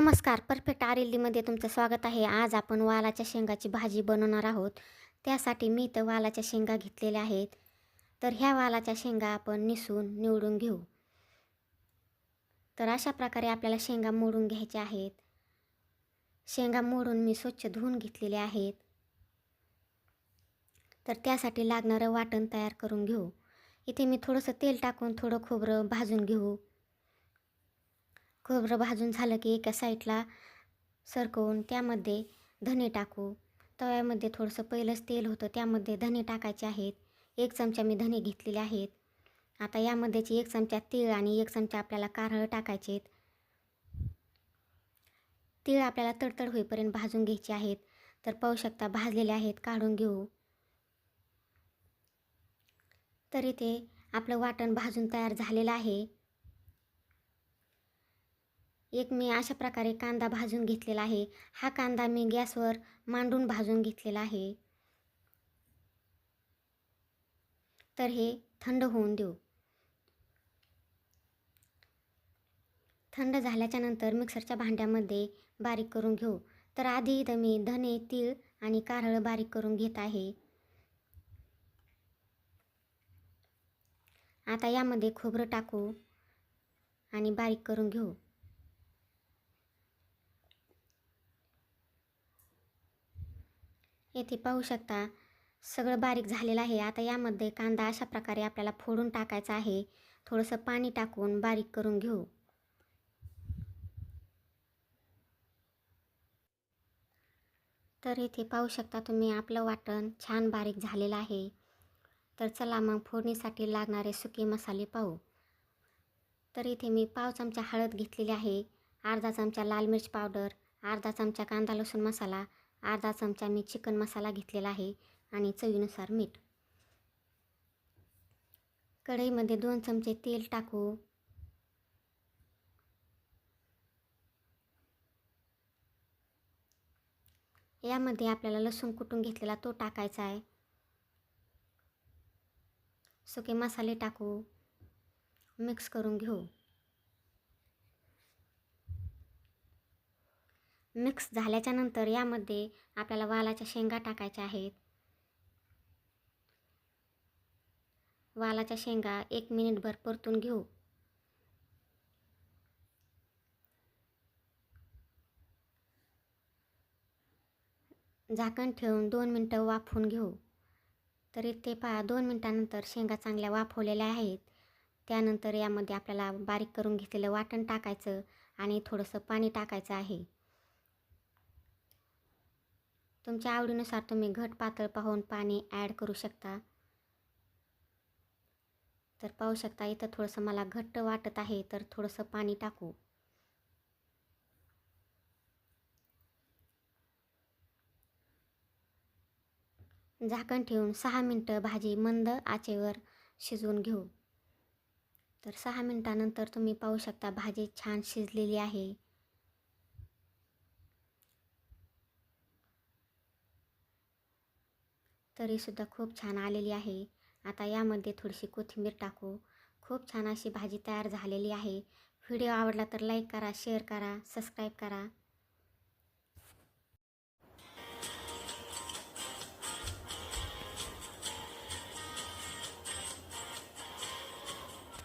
नमस्कार परफेक्ट आरेलीमध्ये तुमचं स्वागत आहे. आज आपण वालाच्या शेंगाची भाजी बनवणार आहोत. त्यासाठी मी तर वालाच्या शेंगा घेतलेल्या आहेत. तर ह्या वालाच्या शेंगा आपण निसून निवडून घेऊ. तर अशा प्रकारे आपल्याला शेंगा मोडून घ्यायच्या आहेत. शेंगा मोडून मी स्वच्छ धुवून घेतलेले आहेत. तर त्यासाठी लागणारं वाटण तयार करून घेऊ. इथे मी थोडंसं तेल टाकून थोडं खोबरं भाजून घेऊ. खोबरं भाजून झालं की एका साईडला सरकवून त्यामध्ये धने टाकू. तव्यामध्ये थोडंसं पहिलंच तेल होतं त्यामध्ये धने टाकायचे आहेत. एक चमचा मी धने घेतलेले आहेत. आता यामध्येच एक चमचा तीळ आणि एक चमचा आपल्याला कारळ टाकायचे आहेत. तीळ आपल्याला तडतड होईपर्यंत भाजून घ्यायचे आहेत. तर पाहू शकता भाजलेले आहेत काढून घेऊ. तर इथे आपलं वाटण भाजून तयार झालेलं आहे. एक मी अशा प्रकारे कांदा भाजून घेतलेला आहे. हा कांदा मी गॅसवर मांडून भाजून घेतलेला आहे. तर हे थंड होऊन देऊ. थंड झाल्याच्यानंतर मिक्सरच्या भांड्यामध्ये बारीक करून घेऊ. तर आधी इथं मी धने तीळ आणि कारळ बारीक करून घेत आहे. आता यामध्ये खोबरं टाकू आणि बारीक करून घेऊ. येथे पाहू शकता. सगळं बारीक झालेलं आहे. आता यामध्ये कांदा अशा प्रकारे आपल्याला फोडून टाकायचा आहे. थोडंसं पाणी टाकून बारीक करून घेऊ. तर इथे पाहू शकता तुम्ही आपलं वाटण छान बारीक झालेलं आहे. तर चला मग फोडणीसाठी लागणारे सुके मसाले पाहू. तर इथे मी पाव चमचा हळद घेतलेली आहे. अर्धा चमचा लाल मिरची पावडर अर्धा चमचा कांदा लसूण मसाला अर्धा चमचा मी चिकन मसाला घेतलेला आहे आणि चवीनुसार मीठ. कढईमध्ये दोन चमचे तेल टाकू. यामध्ये आपल्याला लसूण कुटून घेतलेला तो टाकायचा आहे. सुके मसाले टाकू. मिक्स करून घेऊ. मिक्स झाल्याच्यानंतर यामध्ये आपल्याला वालाच्या शेंगा टाकायच्या आहेत. वालाच्या शेंगा एक मिनिटभर परतून घेऊ. झाकण ठेवून दोन मिनटं वाफवून घेऊ. तरी ते पहा दोन मिनटानंतर शेंगा चांगल्या वाफवलेल्या आहेत. त्यानंतर यामध्ये आपल्याला बारीक करून घेतलेलं वाटण टाकायचं आणि थोडंसं पाणी टाकायचं आहे. तुमच्या आवडीनुसार तुम्ही घट पातळ पाहून पाणी ॲड करू शकता. तर पाहू शकता इथं थोडंसं मला घट्ट वाटत आहे तर थोडंसं पाणी टाकू. झाकण ठेवून सहा मिनटं भाजी मंद आचेवर शिजवून घेऊ. तर सहा मिनटानंतर तुम्ही पाहू शकता भाजी छान शिजलेली आहे. तरीसुद्धा खूप छान आलेली आहे. आता यामध्ये थोडीशी कोथिंबीर टाकू. खूप छान अशी भाजी तयार झालेली आहे. व्हिडिओ आवडला तर लाईक करा शेअर करा सबस्क्राईब करा.